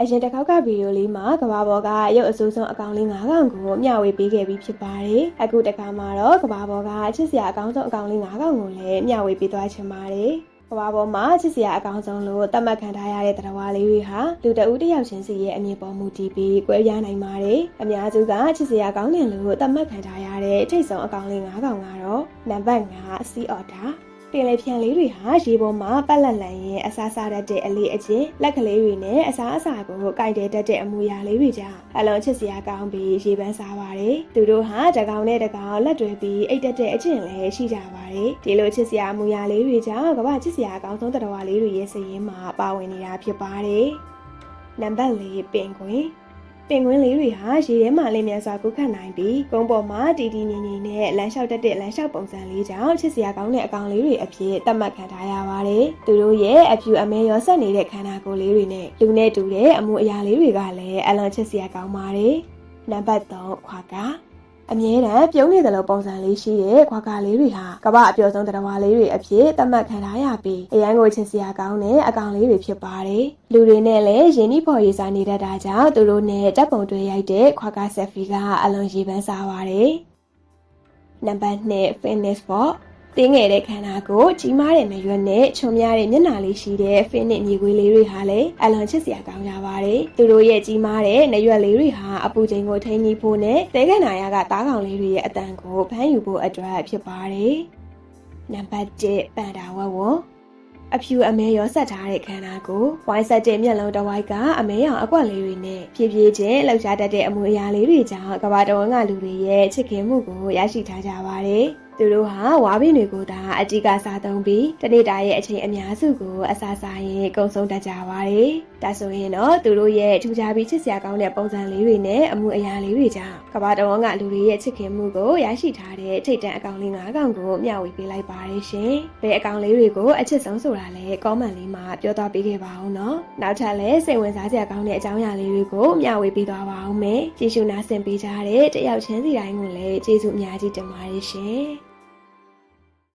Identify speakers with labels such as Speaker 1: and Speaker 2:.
Speaker 1: အရင်တစ်ခေါက်ကဗီဒီယိုလေးမှာကဘာပေါ်ကရုပ်အစိုးဆုံးအကောင်လေး9ကောင်ကိုမျှဝေပေးခဲ့ပြီးဖြစ်ပါတယ်။အခုတစ်ခါမှာတော့ကဘာပေါ်ကချစ်စရာအကောင်းဆုံးအကောင်လေး9ကောင်ကိုလည်းမျှဝေပေးသွားချင်ပါတယ်။ကဘာပေါ်မှာချစ်စရာအကောင်းဆုံးလို့သတ်မှတ်ခံထားရတဲ့တရားလေးတွေဟာလူတဦးတစ်ယောက်ချင်းစီရဲ့အမြင်ပေါ်မူတည်ပြီးကွဲပြားနိုင်ပါတယ်။အများစုကချစ်စရာကောင်းတယ်လို့သတ်မှတ်ခံထားရတဲ့ထိတ်ဆုံးအကောင်လေး9ကောင်ကတော့နံပါတ်5 Sea Otter ပင်လယ်ဖြန်လေးတွေဟာရေပေါ်မှာပတ်လက်လန်ရင်အစားစားတတ်တဲ့အလေးအကျင့်လက်ကလေးတွေနဲ့အစားအစာကိုကြိုက်တဲ့တတ်တဲ့အမူအရာလေးတွေကြောင့်အလွန်ချစ်စရာကောင်းပြီးရေပန်းစားပါတယ်။သူတို့ဟာတကောင်နဲ့တကောင်လက်တွဲပြီးအိတ်တက်တဲ့အကျင့်လည်းရှိကြပါတယ်။ဒီလိုချစ်စရာအမူအရာလေးတွေကြောင့်ကမ္ဘာချစ်စရာအကောင်းဆုံးတတော်လေးတွေရဲ့စည်ရင်းမှာပါဝင်နေတာဖြစ်ပါတယ်။နံပါတ်၄ပင်ကွင် ပင်ကွင်းလေးတွေဟာရေထဲမှာလင်းမြန်စွာကုတ်ခတ်နိုင်ပြီးကုန်းပေါ်မှာတီတီငင်ငင်နဲ့လမ်းလျှောက်တက်တဲ့လမ်းလျှောက်ပုံစံလေးကြောင့်ချစ်စရာကောင်းတဲ့အကောင်လေးတွေအဖြစ်သတ်မှတ်ခံထားရပါတယ်။သူတို့ရဲ့အဖြူအမဲရောဆက်နေတဲ့ခန္ဓာကိုယ်လေးတွေနဲ့လူနဲ့တူတဲ့အမှုအရာလေးတွေကလည်းအလွန်ချစ်စရာကောင်းပါတယ်။နံပါတ်3ခွာက အမြဲတမ်းပြုံးနေတယ်လို့ပုံစံလေးရှိတဲ့ခွာကာလေးတွေဟာကမ္ဘာအပျော်ဆုံးတရားလေးတွေအဖြစ်သတ်မှတ်ခံထားရပြီးအရန်ကိုချစ်စရာကောင်းတဲ့အကောင်လေးတွေဖြစ်ပါတယ်။လူတွေနဲ့လည်းရင်းနှီးဖော်ရည်စားနေတတ်တာကြောင့်သူတို့နဲ့တပ်ပုံတွေရိုက်တဲ့ခွာကာဆက်ဖီကအလွန်ရည်ပန်းစားပါတယ်။နံပါတ်2 fitness ပေါ့ တင်းငယ်တဲ့ခန္ဓာကိုယ်ကြီးမားတဲ့နရွက်နဲ့ချုံများတဲ့မျက်နှာလေးရှိတဲ့ fitness မြေခွေးလေးတွေဟာလည်းအလွန်ချစ်စရာကောင်းကြပါတယ်။သူတို့ရဲ့ကြီးမားတဲ့နရွက်လေးတွေဟာအပူချိန်ကိုထိန်းညှိဖို့နဲ့တဲခန္ဓာရကတားကောင်လေးတွေရဲ့အတန်ကိုဖမ်းယူဖို့အတွက်ဖြစ်ပါတယ်။နံပါတ်1ပန်တာဝက်ဝတ်အဖြူအမဲရောဆက်ထားတဲ့ခန္ဓာကိုဝိုင်းဆက်တဲ့မျက်လုံးတစ်ဝိုက်ကအမဲရောင်အကွက်လေးတွေနဲ့ဖြည်းဖြည်းချင်းလှောက်ရှားတတ်တဲ့အမူအရာလေးတွေကြောင့်ကမ္ဘာတော်ဝန်ကလူတွေရဲ့ချစ်ခင်မှုကိုရရှိထားကြပါတယ်။ သူတို့ဟာဝါပင်တွေကိုသာအကြီးကစားသုံးပြီးတနေ့တာရဲ့အချိန်အများစုကိုအစားစားရင်ကုံဆုံးတတ်ကြပါတယ်။ဒါဆိုရင်တော့သူတို့ရဲ့ထူးခြားပြီးချစ်စရာကောင်းတဲ့ပုံစံလေးတွေနဲ့အမှုအရာလေးတွေကြောင့်ကမ္ဘာတော်ဝန်ကလူတွေရဲ့ချစ်ခင်မှုကိုရရှိထားတဲ့ထိတ်တန့်အကောင်လေး၅ကောင်ကိုမျှဝေပေးလိုက်ပါတယ်ရှင်။ဘယ်အကောင်လေးတွေကိုအချစ်ဆုံးဆိုတာလဲကောမန့်လေးမှာပြောသွားပေးခဲ့ပါအောင်နော်။နောက်ထပ်လည်းစိတ်ဝင်စားစရာကောင်းတဲ့အကြောင်းအရာလေးတွေကိုမျှဝေပေးသွားပါအောင်မယ်။ကြည့်ရှုနားဆင်ပေးကြတဲ့တယောက်ချင်းစီတိုင်းကိုလည်းကျေးဇူးအများကြီးတင်ပါတယ်ရှင်။